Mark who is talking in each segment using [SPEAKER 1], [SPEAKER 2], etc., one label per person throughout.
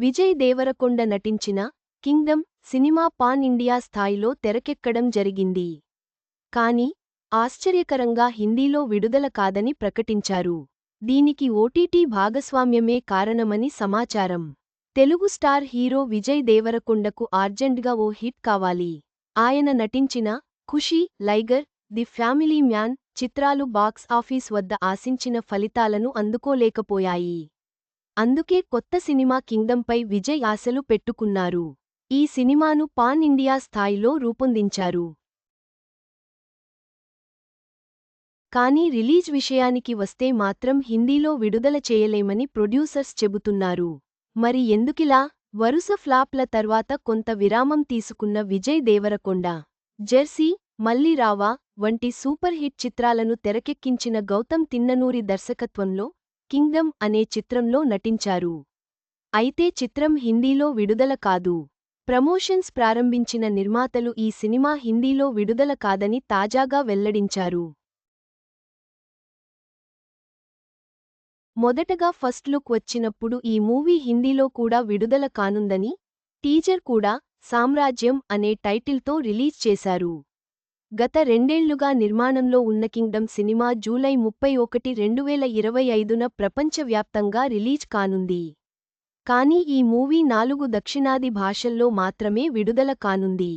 [SPEAKER 1] విజయ్ దేవరకొండ నటించిన Kingdom cinema pan India స్థాయిలో తెరకెక్కడం జరిగింది. కాని ఆశ్చర్యకరంగా హిందీలో విడుదల కాదని ప్రకటించారు. దీనికి ఓటీటీ భాగస్వామ్యమే కారణమని సమాచారం. తెలుగు స్టార్ హీరో విజయ్ దేవరకొండకు అర్జెంట్గా ఓ హిట్ కావాలి. ఆయన నటించిన Kushi Liger the family man చిత్రాలు బాక్స్ ఆఫీస్ వద్ద ఆశించిన ఫలితాలను అందుకోలేకపోయాయి. అందుకే కొత్త సినిమా కింగ్డంపై విజయ్ ఆశలు పెట్టుకున్నారు. ఈ సినిమాను పాన్ ఇండియా స్థాయిలో రూపొందించారు. కానీ రిలీజ్ విషయానికి వస్తే మాత్రం హిందీలో విడుదల చేయలేమని ప్రొడ్యూసర్స్ చెబుతున్నారు. మరి ఎందుకిలా? వరుస ఫ్లాప్ల తర్వాత కొంత విరామం తీసుకున్న విజయ్ దేవరకొండ జెర్సీ మల్లిరావా వంటి సూపర్ హిట్ చిత్రాలను తెరకెక్కించిన గౌతమ్ తిన్ననూరి దర్శకత్వంలో కింగ్డమ్ అనే చిత్రంలో నటించారు. అయితే చిత్రం హిందీలో విడుదల కాదు. ప్రమోషన్స్ ప్రారంభించిన నిర్మాతలు ఈ సినిమా హిందీలో విడుదల కాదని తాజాగా వెల్లడించారు. మొదటగా ఫస్ట్ లుక్ వచ్చినప్పుడు ఈ మూవీ హిందీలో కూడా విడుదల కానుందని టీజర్ కూడా సామ్రాజ్యం అనే టైటిల్తో రిలీజ్ చేశారు. గత రెండేళ్ళుగా నిర్మాణంలో ఉన్న కింగ్డమ్ సినిమా జూలై ముప్పై ఒకటి రెండు వేల ఇరవై ఐదున ప్రపంచవ్యాప్తంగా రిలీజ్ కానుంది. కానీ ఈ మూవీ నాలుగు దక్షిణాది భాషల్లో మాత్రమే విడుదల కానుంది.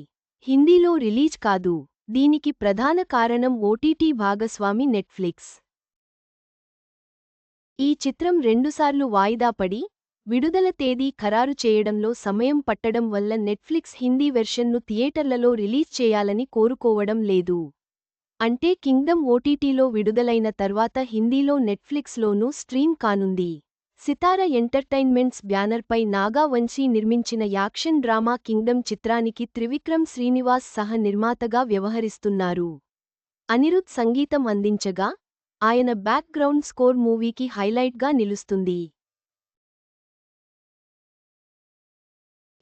[SPEAKER 1] హిందీలో రిలీజ్ కాదు. దీనికి ప్రధాన కారణం ఓటీటీ భాగస్వామి నెట్ఫ్లిక్స్. ఈ చిత్రం రెండుసార్లు వాయిదా పడి విడుదల తేదీ ఖరారు చేయడంలో సమయం పట్టడం వల్ల నెట్ఫ్లిక్స్ హిందీ వెర్షన్ను థియేటర్లలో రిలీజ్ చేయాలని కోరుకోవడం లేదు. అంటే కింగ్డమ్ ఓటీటీలో విడుదలైన తర్వాత హిందీలో నెట్ఫ్లిక్స్లోనూ స్ట్రీమ్ కానుంది. సితార ఎంటర్టైన్మెంట్స్ బ్యానర్పై నాగా వంశీ నిర్మించిన యాక్షన్ డ్రామా కింగ్డమ్ చిత్రానికి త్రివిక్రమ్ శ్రీనివాస్ సహ నిర్మాతగా వ్యవహరిస్తున్నారు. అనిరుద్ సంగీతం అందించగా ఆయన బ్యాక్గ్రౌండ్ స్కోర్ మూవీకి హైలైట్గా నిలుస్తుంది.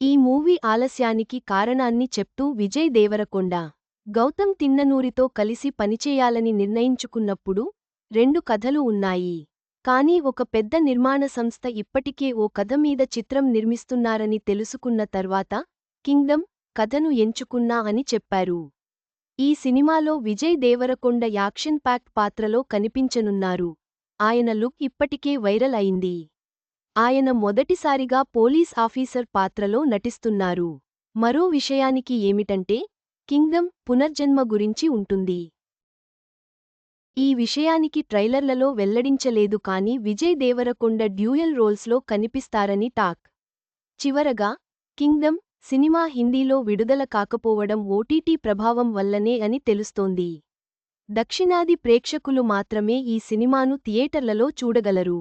[SPEAKER 1] ఈ మూవీ ఆలస్యానికి కారణాన్ని చెప్తూ విజయ్ దేవరకొండ గౌతమ్ తిన్ననూరితో కలిసి పనిచేయాలని నిర్ణయించుకున్నప్పుడు రెండు కథలు ఉన్నాయి. కానీ ఒక పెద్ద నిర్మాణ సంస్థ ఇప్పటికే ఓ కథ మీద చిత్రం నిర్మిస్తున్నారని తెలుసుకున్న తర్వాత కింగ్డమ్ కథను ఎంచుకున్నా అని చెప్పారు. ఈ సినిమాలో విజయ్ దేవరకొండ యాక్షన్ ప్యాక్ట్ పాత్రలో కనిపించనున్నారు. ఆయన లుక్ ఇప్పటికే వైరల్ అయింది. ఆయన మొదటిసారిగా పోలీస్ ఆఫీసర్ పాత్రలో నటిస్తున్నారు. మరో విషయానికి ఏమిటంటే కింగ్డమ్ పునర్జన్మ గురించి ఉంటుంది. ఈ విషయానికి ట్రైలర్లలో వెల్లడించలేదు కాని విజయ్ దేవరకొండ డ్యూయల్ రోల్స్లో కనిపిస్తారని టాక్. చివరగా కింగ్డమ్ సినిమా హిందీలో విడుదల కాకపోవడం ఓటీటీ ప్రభావం వల్లనే అని తెలుస్తోంది. దక్షిణాది ప్రేక్షకులు మాత్రమే ఈ సినిమాను థియేటర్లలో చూడగలరు.